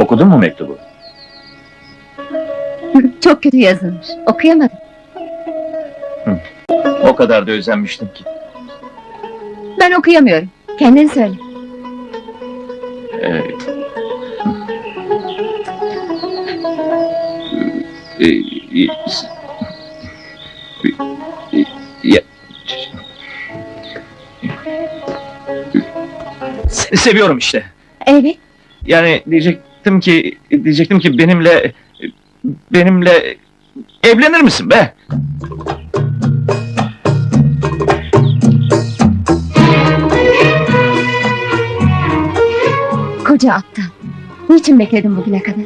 Okudun mu mektubu? Çok kötü yazılmış. Okuyamadım. O kadar da özenmiştim ki. Ben okuyamıyorum. Kendin söyle. Ee, e, e, s- e, ya- Seni seviyorum işte. Evet. Yani diyecektim ki diyecektim ki benimle benimle evlenir misin be? Koca aptal. Niçin bekledin bugüne kadar?